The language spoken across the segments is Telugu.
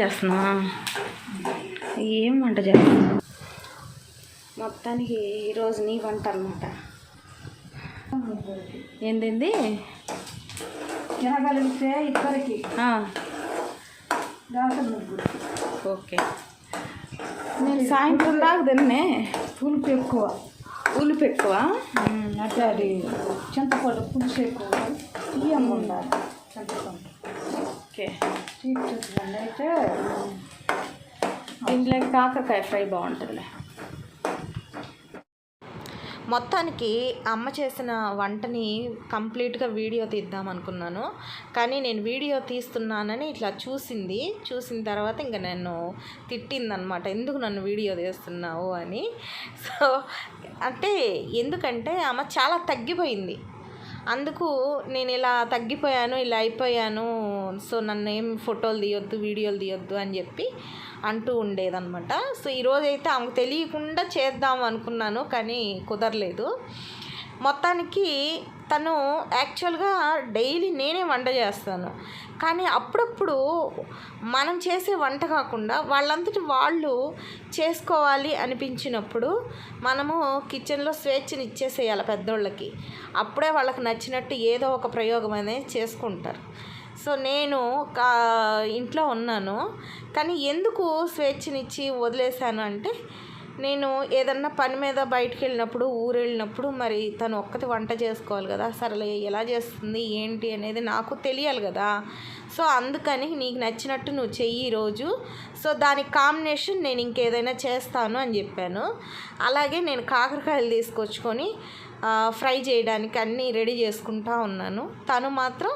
చేస్తున్నా. ఏం వంట చేస్తున్నా? మొత్తానికి ఈరోజు నీ వంట అనమాట ఏంది తినగలిగితే ఇద్దరికి ఓకే. నేను సాయంత్రం దాకా తిన్నే. పులుపు ఎక్కువ. ఉల్లిపు ఎక్కువ? అంటే అది చింతపండు పులుసు ఎక్కువ. తీయంగా ఉండాలి. చింతపండు. ఓకే. చీప్ చింతపండు అయితే దీంట్లో కాకరకాయ ఫ్రై బాగుంటుందిలే. మొత్తానికి అమ్మ చేసిన వంటని కంప్లీట్గా వీడియో తీద్దాం అనుకున్నాను. కానీ నేను వీడియో తీస్తున్నానని ఇట్లా చూసింది. చూసిన తర్వాత ఇంకా నన్ను తిట్టిందనమాట ఎందుకు నన్ను వీడియో తీస్తున్నావు? అని. సో అంటే ఎందుకంటే అమ్మ చాలా తగ్గిపోయింది. అందుకు నేను ఇలా తగ్గిపోయాను ఇలా అయిపోయాను సో నన్ను ఏం ఫోటోలు తీయొద్దు వీడియోలు తీయొద్దు అని చెప్పి అంటూ ఉండేదనమాట సో ఈరోజు అయితే ఆమెకు తెలియకుండా చేద్దాం అనుకున్నాను కానీ కుదరలేదు. మొత్తానికి తను యాక్చువల్గా డైలీ నేనే వంట చేస్తాను. కానీ అప్పుడప్పుడు మనం చేసే వంట కాకుండా వాళ్ళంతటి వాళ్ళు చేసుకోవాలి అనిపించినప్పుడు మనము కిచెన్లో స్వేచ్ఛని ఇచ్చేసేయాలి పెద్దోళ్ళకి. అప్పుడే వాళ్ళకి నచ్చినట్టు ఏదో ఒక ప్రయోగం అనేది చేసుకుంటారు. సో నేను కా ఇంట్లో ఉన్నాను. కానీ ఎందుకు స్వేచ్ఛనిచ్చి వదిలేశాను అంటే నేను ఏదన్నా పని మీద బయటకు వెళ్ళినప్పుడు ఊరు వెళ్ళినప్పుడు మరి తను ఒక్కటి వంట చేసుకోవాలి కదా సరే ఎలా చేస్తుంది ఏంటి అనేది నాకు తెలియాలి కదా. సో అందుకని నీకు నచ్చినట్టు నువ్వు చెయ్యి ఈరోజు. సో దానికి కాంబినేషన్ నేను ఇంకేదైనా చేస్తాను అని చెప్పాను. అలాగే నేను కాకరకాయలు తీసుకొచ్చుకొని ఫ్రై చేయడానికి అన్నీ రెడీ చేసుకుంటా ఉన్నాను. తను మాత్రం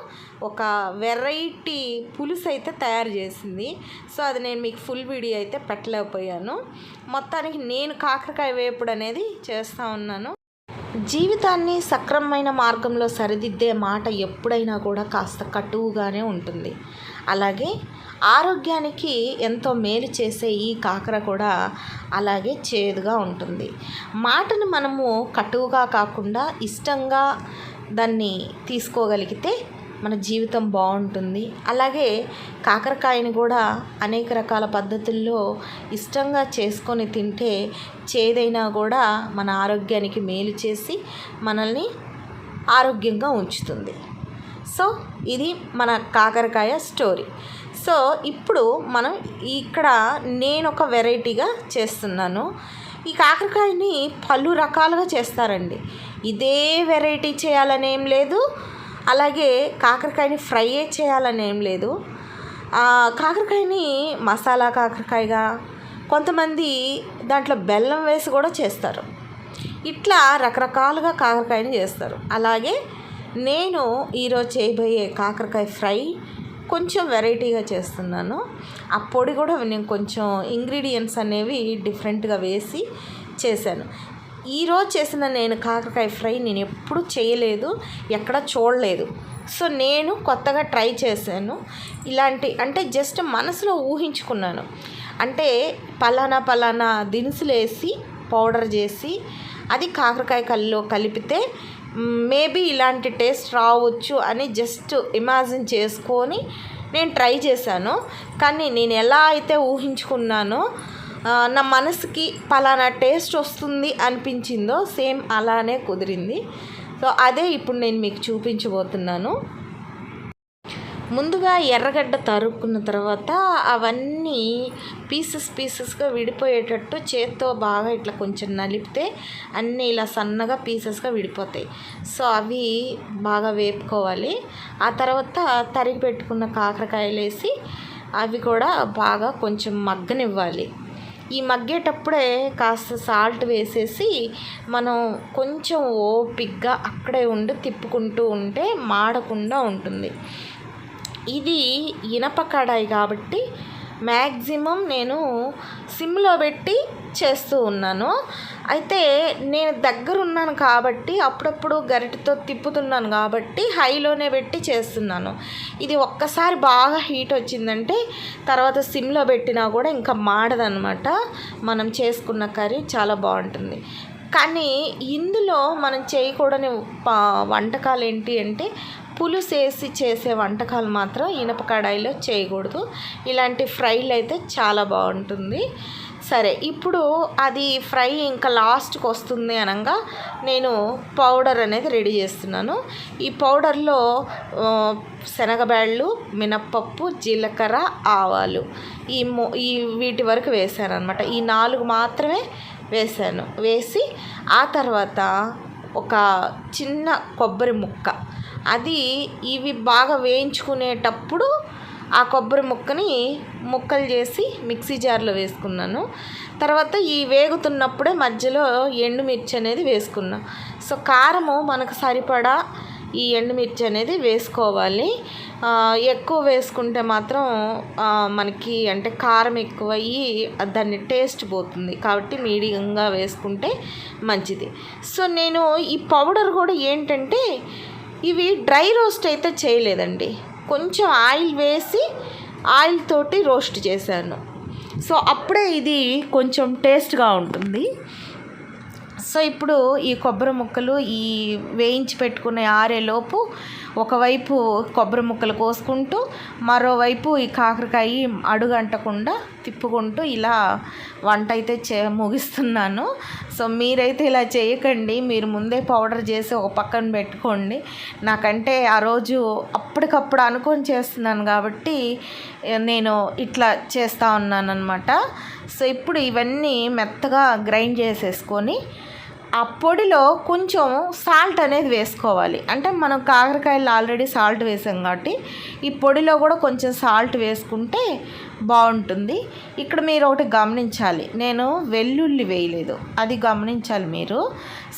ఒక వెరైటీ పులుసు అయితే తయారు చేసింది. సో అది నేను మీకు ఫుల్ వీడియో అయితే పెట్టలేకపోయాను. మొత్తానికి నేను కాకరకాయ వేపుడు అనేది చేస్తూ ఉన్నాను. జీవితాన్ని సక్రమమైన మార్గంలో సరిదిద్దే మాట ఎప్పుడైనా కూడా కాస్త కటువుగానే ఉంటుంది. అలాగే ఆరోగ్యానికి ఎంతో మేలు చేసే ఈ కాకర కూడా అలాగే చేదుగా ఉంటుంది. మాటను మనము కటువుగా కాకుండా ఇష్టంగా దాన్ని తీసుకోగలిగితే మన జీవితం బాగుంటుంది. అలాగే కాకరకాయని కూడా అనేక రకాల పద్ధతుల్లో ఇష్టంగా చేసుకొని తింటే చేదైనా కూడా మన ఆరోగ్యానికి మేలు చేసి మనల్ని ఆరోగ్యంగా ఉంచుతుంది. సో ఇది మన కాకరకాయ స్టోరీ. సో ఇప్పుడు మనం ఇక్కడ నేను ఒక వెరైటీగా చేస్తున్నాను. ఈ కాకరకాయని పలు రకాలుగా చేస్తారండి. ఇదే వెరైటీ చేయాలనేం లేదు. అలాగే కాకరకాయని ఫ్రైయే చేయాలని ఏం లేదు. కాకరకాయని మసాలా కాకరకాయగా కొంతమంది దాంట్లో బెల్లం వేసి కూడా చేస్తారు. ఇట్లా రకరకాలుగా కాకరకాయని చేస్తారు. అలాగే నేను ఈరోజు చేయబోయే కాకరకాయ ఫ్రై కొంచెం వెరైటీగా చేస్తున్నాను. ఆ పొడి కూడా నేను కొంచెం ఇంగ్రీడియంట్స్ అనేవి డిఫరెంట్గా వేసి చేశాను. ఈరోజు చేసిన నేను కాకరకాయ ఫ్రై నేను ఎప్పుడు చేయలేదు ఎక్కడ చూడలేదు. సో నేను కొత్తగా ట్రై చేశాను. ఇలాంటి అంటే జస్ట్ మనసులో ఊహించుకున్నాను. అంటే పలానా పలానా దినుసులు వేసి పౌడర్ చేసి అది కాకరకాయ కల్లో కలిపితే మేబీ ఇలాంటి టేస్ట్ రావచ్చు అని జస్ట్ ఇమాజిన్ చేసుకొని నేను ట్రై చేశాను. కానీ నేను ఎలా అయితే ఊహించుకున్నానో నా మనసుకి పలానా టేస్ట్ వస్తుంది అనిపించిందో సేమ్ అలానే కుదిరింది. సో అదే ఇప్పుడు నేను మీకు చూపించబోతున్నాను. ముందుగా ఎర్రగడ్డ తరుక్కున్న తర్వాత అవన్నీ పీసెస్ పీసెస్గా విడిపోయేటట్టు చేత్తో బాగా ఇట్లా కొంచెం నలిపితే అన్నీ ఇలా సన్నగా పీసెస్గా విడిపోతాయి. సో అవి బాగా వేపుకోవాలి. ఆ తర్వాత తరిగి పెట్టుకున్న కాకరకాయలు వేసి అవి కూడా బాగా కొంచెం మగ్గనివ్వాలి. ఈ మగ్గేటప్పుడే కాస్త సాల్ట్ వేసేసి మనం కొంచెం ఓపిగ్గా అక్కడే ఉండి తిప్పుకుంటూ ఉంటే మాడకుండా ఉంటుంది. ఇది ఇనప కడాయి కాబట్టి మ్యాక్సిమం నేను సిమ్లో పెట్టి చేస్తూ ఉన్నాను. అయితే నేను దగ్గరున్నాను కాబట్టి అప్పుడప్పుడు గరిటతో తిప్పుతున్నాను కాబట్టి హైలోనే పెట్టి చేస్తున్నాను. ఇది ఒక్కసారి బాగా హీట్ వచ్చిందంటే తర్వాత సిమ్లో పెట్టినా కూడా ఇంకా మాడదనమాట మనం చేసుకున్న కర్రీ చాలా బాగుంటుంది. కానీ ఇందులో మనం చేయకూడని వంటకాలు ఏంటి అంటే పులుసు వేసి చేసే వంటకాలు మాత్రం ఇనప కడాయిలో చేయకూడదు. ఇలాంటి ఫ్రైలు అయితే చాలా బాగుంటుంది. సరే ఇప్పుడు అది ఫ్రై ఇంకా లాస్ట్కి వస్తుంది అనగా నేను పౌడర్ అనేది రెడీ చేస్తున్నాను. ఈ పౌడర్లో శనగబ్యాళ్ళు మినప్పప్పు జీలకర్ర ఆవాలు ఈ మో ఈ వీటి వరకు వేసాను అనమాట ఈ నాలుగు మాత్రమే వేసాను. వేసి ఆ తర్వాత ఒక చిన్న కొబ్బరి ముక్క. అది ఇవి బాగా వేయించుకునేటప్పుడు ఆ కొబ్బరి ముక్కని ముక్కలు చేసి మిక్సీ జార్లో వేసుకున్నాను. తర్వాత ఈ వేగుతున్నప్పుడే మధ్యలో ఎండుమిర్చి అనేది వేసుకున్నా. సో కారము మనకు సరిపడా ఈ ఎండుమిర్చి అనేది వేసుకోవాలి. ఎక్కువ వేసుకుంటే మాత్రం మనకి అంటే కారం ఎక్కువయ్యి దాన్ని టేస్ట్ పోతుంది. కాబట్టి మీడియంగా వేసుకుంటే మంచిది. సో నేను ఈ పౌడర్ కూడా ఏంటంటే ఇవి డ్రై రోస్ట్ అయితే చేయలేదండి. కొంచెం ఆయిల్ వేసి ఆయిల్ తోటి రోస్ట్ చేశాను. సో అప్పుడే ఇది కొంచెం టేస్ట్గా ఉంటుంది. సో ఇప్పుడు ఈ కొబ్బరి ముక్కలు ఈ వేయించి పెట్టుకునే ఆరేలోపు ఒకవైపు కొబ్బరి ముక్కలు కోసుకుంటూ మరోవైపు ఈ కాకరకాయ అడుగంటకుండా తిప్పుకుంటూ ఇలా వంట అయితే చే ముగిస్తున్నాను. సో మీరైతే ఇలా చేయకండి. మీరు ముందే పౌడర్ చేసి ఒక పక్కన పెట్టుకోండి. నాకంటే ఆ రోజు అప్పటికప్పుడు అనుకొని చేస్తున్నాను కాబట్టి నేను ఇట్లా చేస్తూ ఉన్నాను అనమాట సో ఇప్పుడు ఇవన్నీ మెత్తగా గ్రైండ్ చేసేసుకొని ఆ పొడిలో కొంచెం సాల్ట్ అనేది వేసుకోవాలి. అంటే మనం కాకరకాయలు ఆల్రెడీ సాల్ట్ వేసాం కాబట్టి ఈ పొడిలో కూడా కొంచెం సాల్ట్ వేసుకుంటే బాగుంటుంది. ఇక్కడ మీరు ఒకటి గమనించాలి. నేను వెల్లుల్లి వేయలేదు. అది గమనించాలి మీరు.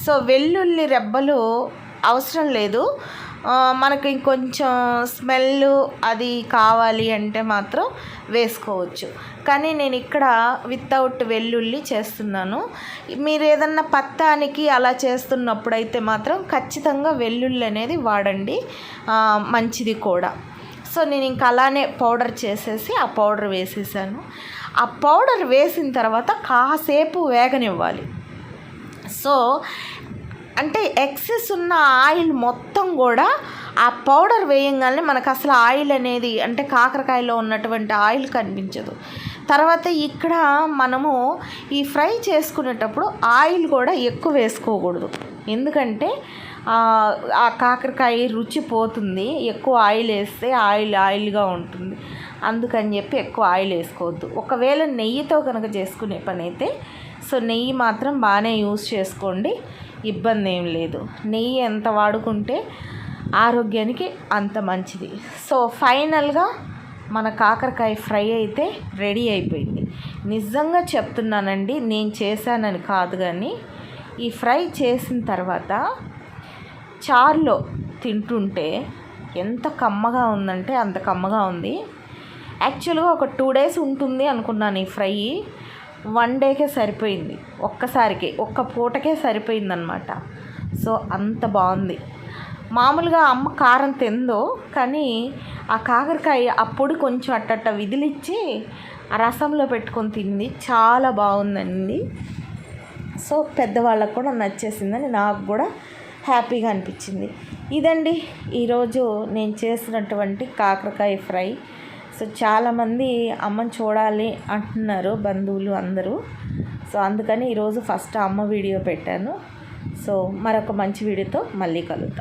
సో వెల్లుల్లి రెబ్బలు అవసరం లేదు. మనకి ఇంకొంచెం స్మెల్ అది కావాలి అంటే మాత్రం వేసుకోవచ్చు. కానీ నేను ఇక్కడ వితౌట్ వెల్లుల్లి చేస్తున్నాను. మీరు ఏదన్నా పత్తానికి అలా చేస్తున్నప్పుడు అయితే మాత్రం ఖచ్చితంగా వెల్లుల్లి అనేది వాడండి. మంచిది కూడా. సో నేను ఇంకా అలానే పౌడర్ చేసేసి ఆ పౌడర్ వేసేసాను. ఆ పౌడర్ వేసిన తర్వాత కాసేపు వేగనివ్వాలి. సో అంటే ఎక్సెస్ ఉన్న ఆయిల్ మొత్తం కూడా ఆ పౌడర్ వేయంగానే మనకు అసలు ఆయిల్ అనేది అంటే కాకరకాయలో ఉన్నటువంటి ఆయిల్ కనిపించదు. తర్వాత ఇక్కడ మనము ఈ ఫ్రై చేసుకునేటప్పుడు ఆయిల్ కూడా ఎక్కువ వేసుకోకూడదు. ఎందుకంటే ఆ కాకరకాయ రుచి పోతుంది. ఎక్కువ ఆయిల్ వేస్తే ఆయిల్ ఆయిల్గా ఉంటుంది. అందుకని చెప్పి ఎక్కువ ఆయిల్ వేసుకోవద్దు. ఒకవేళ నెయ్యితో కనుక చేసుకునే పని అయితే సో నెయ్యి మాత్రం బాగానే యూస్ చేసుకోండి. ఇబ్బంది ఏం లేదు. నెయ్యి ఎంత వాడుకుంటే ఆరోగ్యానికి అంత మంచిది. సో ఫైనల్గా మన కాకరకాయ ఫ్రై అయితే రెడీ అయిపోయింది. నిజంగా చెప్తున్నానండి నేను చేశానని కాదు కానీ ఈ ఫ్రై చేసిన తర్వాత చారులో తింటుంటే ఎంత కమ్మగా ఉందంటే అంత కమ్మగా ఉంది. యాక్చువల్గా ఒక టూ డేస్ ఉంటుంది అనుకున్నాను ఈ ఫ్రై. వన్ డేకే సరిపోయింది. ఒక్కసారికి ఒక్క పూటకే సరిపోయిందనమాట సో అంత బాగుంది. మామూలుగా అమ్మ కారం తిందో కానీ ఆ కాకరకాయ అప్పుడు కొంచెం అట్టట్ట విదిలిచ్చి ఆ రసంలో పెట్టుకొని తింది. చాలా బాగుందండి. సో పెద్దవాళ్ళకు కూడా నచ్చేసిందని నాకు కూడా హ్యాపీగా అనిపించింది. ఇదండి ఈరోజు నేను చేసినటువంటి కాకరకాయ ఫ్రై. సో చాలామంది అమ్మని చూడాలి అంటున్నారు బంధువులు అందరూ. సో అందుకని ఈరోజు ఫస్ట్ అమ్మ వీడియో పెట్టాను. సో మరొక మంచి వీడియోతో మళ్ళీ కలుద్దాం.